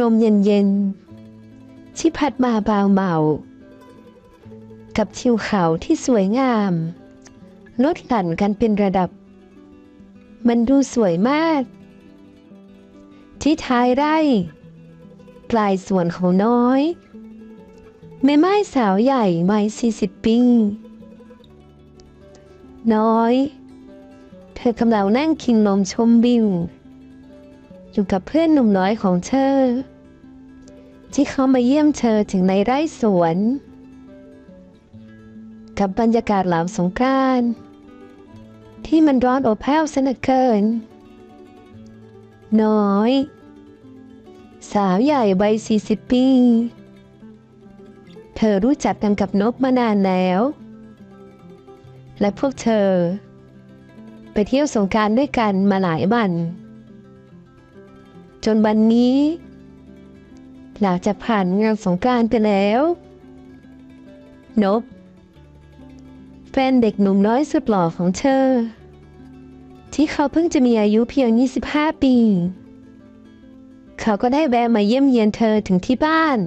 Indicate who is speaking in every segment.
Speaker 1: ลมเย็นๆที่พัดมาบาวเมากับชิวเขาที่สวยงาม ลดหลั่นกันเป็นระดับ มันดูสวยมาก ที่ท้ายไร่ปลายสวนของน้อยแม่ไม้สาวใหญ่วัยสี่สิบปีน้อย เธอกำลังนั่งกินนมชมวิว อยู่กับเพื่อนหนุ่มน้อยของเธอ ที่เขามาเยี่ยมเธอถึงในไร่สวน กับบรรยากาศหลามสงกรานที่มันร้อนอบอ้าวสนอเกิน น้อย สาวใหญ่วัยสี่สิบปี เธอรู้จักกันกับนกมานานแล้ว และพวกเธอ ไปเที่ยวสงการด้วยกันมาหลายวัน จนวันนี้ หลังจากผ่านงานสงการไปแล้ว นบแฟนเด็กหนุ่มน้อยสุดหล่อของเธอ ที่เขาเพิ่งจะมีอายุเพียง 25 ปี เขาก็ได้แวะมาเยี่ยมเยียนเธอถึงที่บ้าน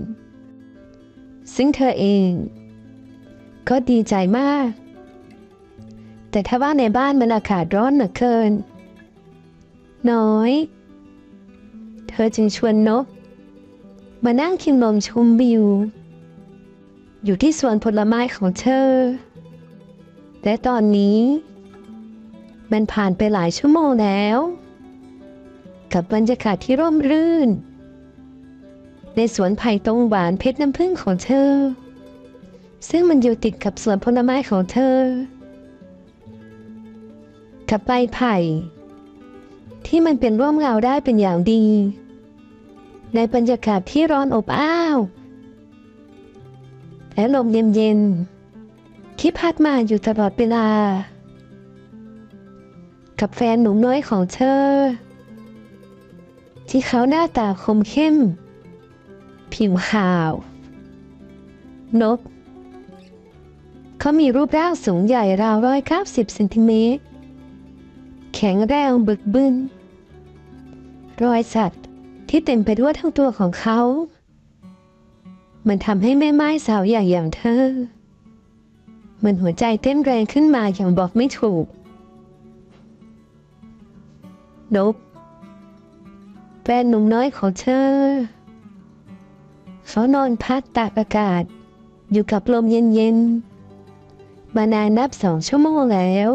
Speaker 1: ซึ่งเธอเอง ก็ดีใจมาก แต่ถ้าว่าในบ้านมันอากาศร้อนเหลือเกิน น้อย ธอจึงชวนนกมานั่งกินลมชมวิว อยู่ที่สวนผลไม้ของเธอ และตอนนี้ มันผ่านไปหลายชั่วโมงแล้ว กับบรรยากาศที่ร่มรื่น ในสวนไผ่ตรงหวานเพชรน้ำผึ้งของเธอ ซึ่งมันอยู่ติดกับสวนผลไม้ของเธอ กับใบไผ่ ที่มันเป็นร่วมเงาได้เป็นอย่างดี ในบรรยากาศที่ร้อนอบอ้าว และลมเย็นๆที่พัดมาอยู่ตลอดเวลา กับแฟนหนุ่มน้อยของเธอ ที่เขาหน้าตาคมเข้ม ผิวขาวนกเขามีรูปร่างสูงใหญ่ราวร้อยเก้าสิบเซนติเมตร แข็งแรงบึกบึนรอยสัตว์ ที่เต็มไปด้วยทั้งตัวของเขา มันทำให้แม่ไม้สาวใหญ่อย่างเธอ มันหัวใจเต้นแรงขึ้นมาอย่างบอกไม่ถูกนบแฟนหนุ่มน้อยของเธอเขานอนพักตากอากาศ อยู่กับลมเย็นๆ มานานนับสองชั่วโมงแล้ว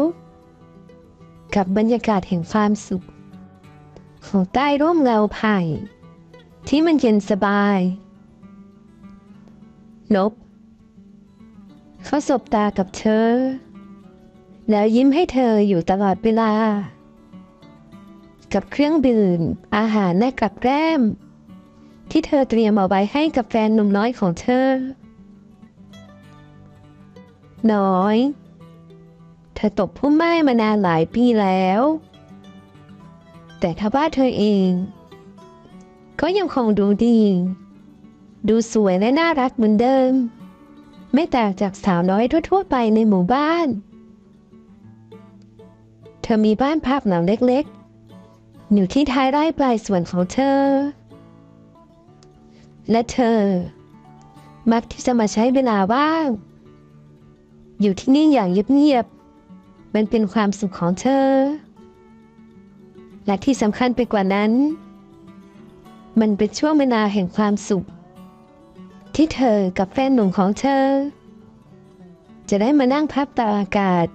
Speaker 1: กับบรรยากาศแห่งความสุข ใต้ร่มเงาไผ่ที่มันเย็นสบาย นบ เขาสบตากับเธอ แล้วยิ้มให้เธออยู่ตลอดเวลา กับเครื่องดื่มอาหารและกับแกล้ม ที่เธอเตรียมเอาไว้ให้กับแฟนหนุ่มน้อยของเธอ น้อย เธอตบผู้ไม่มานานหลายปีแล้ว แต่ถ้าว่าเธอเอง ก็ยังคงดูดี ดูสวยและน่ารักเหมือนเดิม ไม่แต่างจากสาวน้อยทั่ว ๆ ไปในหมู่บ้าน เธอมีบ้านพักหลังเล็กๆ อยู่ที่ท้ายไร่ปลายสวนของเธอ และเธอ มักที่จะมาใช้เวลาว่าง อยู่ที่นี่อย่างเงียบๆมันเป็นความสุขของเธอ และที่สำคัญไปกว่านั้น มันเป็นช่วงเวลาแห่งความสุข ที่เธอกับแฟนหนุ่มของเธอ จะได้มานั่งพับตาอากาศ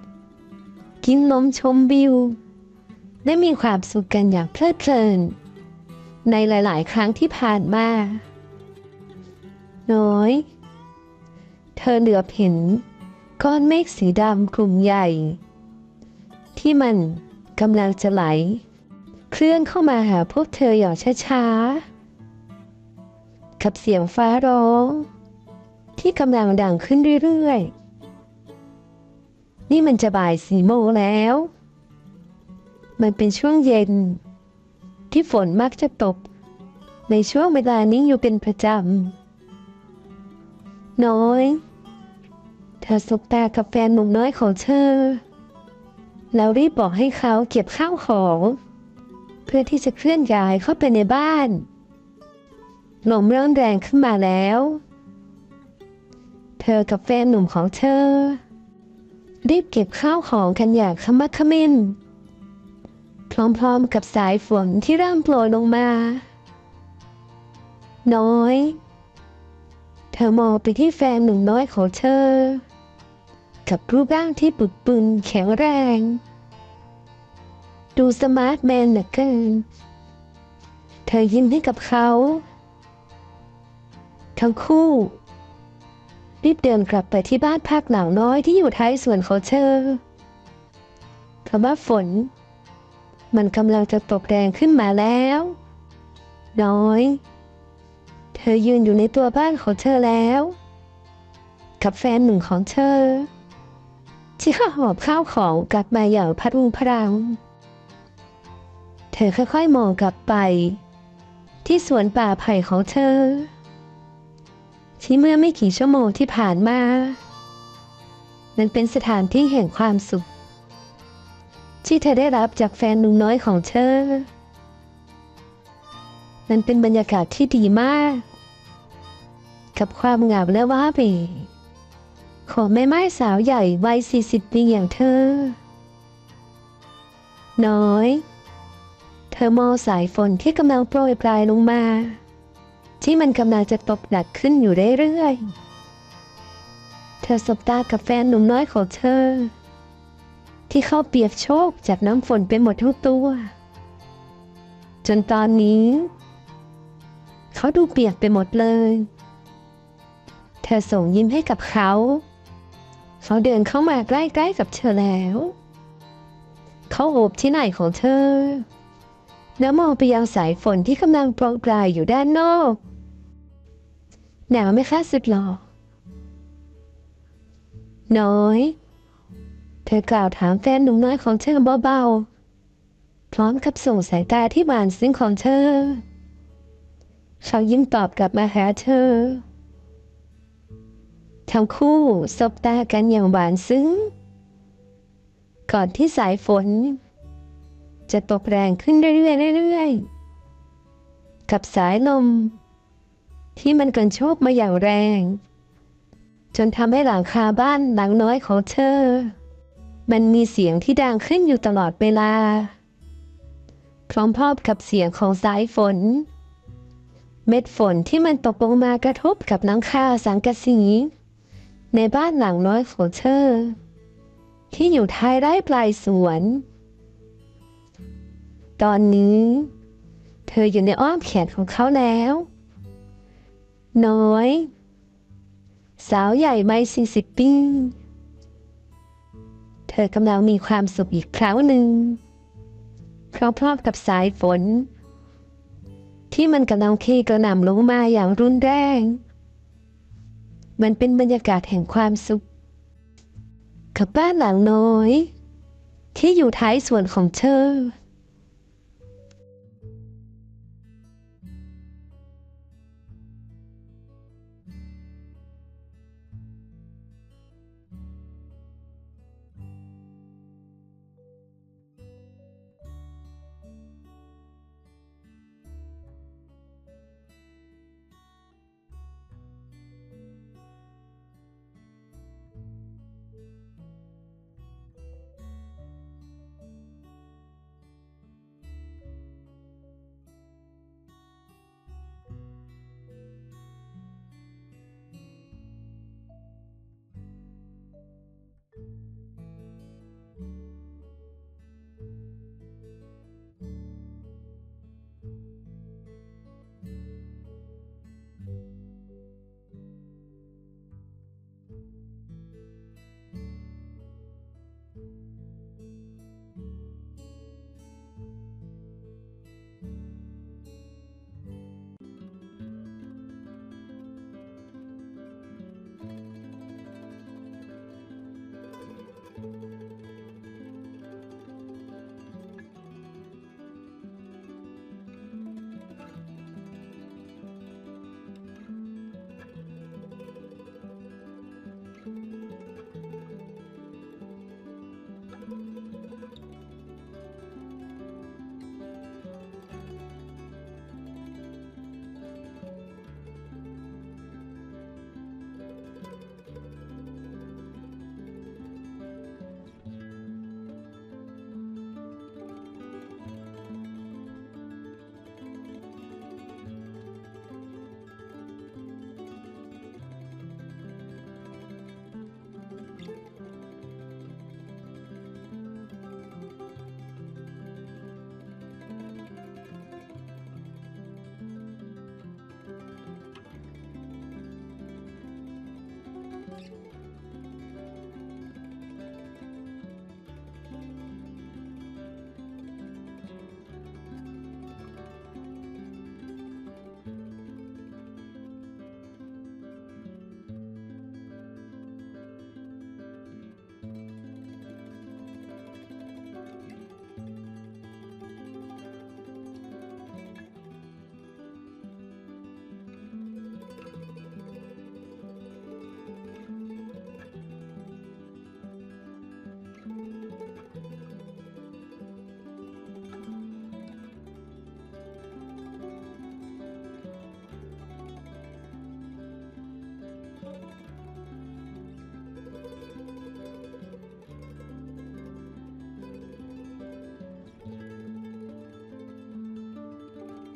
Speaker 1: กินนมชมวิว และมีความสุขกันอย่างเพลิดเพลิน ในหลาย ๆ ครั้งที่ผ่านมาน้อย เธอเหลือบเห็นก้อนเมฆสีดำกลุ่มใหญ่ ที่มันกำลังจะไหล เคลื่อนเข้ามาหาพวกเธออย่างช้าๆ กับเสียงฟ้าร้อง ที่กำลังดังขึ้นเรื่อยๆ นี่มันจะบ่ายสี่โมงแล้ว มันเป็นช่วงเย็น ที่ฝนมักจะตก ในช่วงเวลานี้อยู่เป็นประจำ น้อย เธอสบตากับแฟนหนุ่มน้อยของเธอแล้วรีบบอกให้เขาเก็บข้าวของ เพื่อที่จะเคลื่อนย้ายเข้าไปในบ้าน ลมเริ่มแรงขึ้นมาแล้ว เธอกับแฟนหนุ่มของเธอ รีบเก็บข้าวของกันอย่างขมักขม้นพร้อมๆกับสายฝนที่เริ่มโปรยลงมา น้อย เธอมองไปที่แฟนหนุ่มน้อยของเธอ กับรูปร่างที่ปึกปุนแข็งแรง ดูสมาร์ทแมนเหลือเกิน เธอยิ้มให้กับเขา ทั้งคู่ รีบเดินกลับไปที่บ้านพักหลังน้อยที่อยู่ท้ายสวนของเธอเพราะว่าฝน มันกำลังจะตกแรงขึ้นมาแล้ว น้อย เธอยืนอยู่ในตัวบ้านของเธอแล้ว กับแฟนหนึ่งของเธอที่ข้าหอบข้าวของกลับมาอย่างพัดรุงพรัง เธอค่อยๆมองกลับไป ที่สวนป่าไผ่ของเธอ ที่เมื่อไม่กี่ชั่วโมงที่ผ่านมามันเป็นสถานที่แห่งความสุข ที่เธอได้รับจากแฟนหนุ่มน้อยของเธอมันเป็นบรรยากาศที่ดีมาก กับความเงาและว้าเหวของแม่ไม้สาวใหญ่วัยสี่สิบปีอย่างเธอ น้อย เธอมองสายฝนที่กำลังโปรยปลายลงมา ที่มันกำลังจะตกหนักขึ้นอยู่เรื่อยๆ เธอสบตากับแฟนหนุ่มน้อยของเธอ ที่เข้าเปียกโชกจากน้ำฝนไปหมดทั้งตัว จนตอนนี้ เขาดูเปียกไปหมดเลย เธอส่งยิ้มให้กับเขา เขาเดินเข้ามาใกล้ๆกับเธอแล้ว เขาโอบที่ไหนของเธอ แล้วมองไปยังสายฝนที่กำลังโปรยปลายอยู่ด้านนอก หนาวไหมคะสุดหล่อน้อย เธอกล่าวถามแฟนหนุ่มน้อยของเธอเบาๆ พร้อมกับส่งสายตาที่หวานซึ้งของเธอ เขายิ้มตอบกลับมาหาเธอ ทั้งคู่สบตากันอย่างหวานซึ้ง ก่อนที่สายฝน จะตกแรงขึ้นเรื่อยๆเรื่อยๆ กับสายลม ที่มันกันโชกมาอย่างแรง จนทำให้หลังคาบ้านหลังน้อยของเธอ มันมีเสียงที่ดังขึ้นอยู่ตลอดเวลา พร้อมๆกับเสียงของสายฝน เม็ดฝนที่มันตกลงมากระทบกับหลังคาสังกะสี ในบ้านหลังน้อยของเธอ ที่อยู่ท้ายไร่ปลายสวน ตอนนี้ เธออยู่ในอ้อมแขนของเขาแล้ว น้อย สาวใหญ่ไม่สี่สิบปีเธอกำลังมีความสุขอีกครั้งหนึ่งพร้อมๆกับสายฝน ที่มันกำลังเคกระหน่ำลงมาอย่างรุนแรง มันเป็นบรรยากาศแห่งความสุข กับบ้านหลังน้อย ที่อยู่ท้ายส่วนของเธอ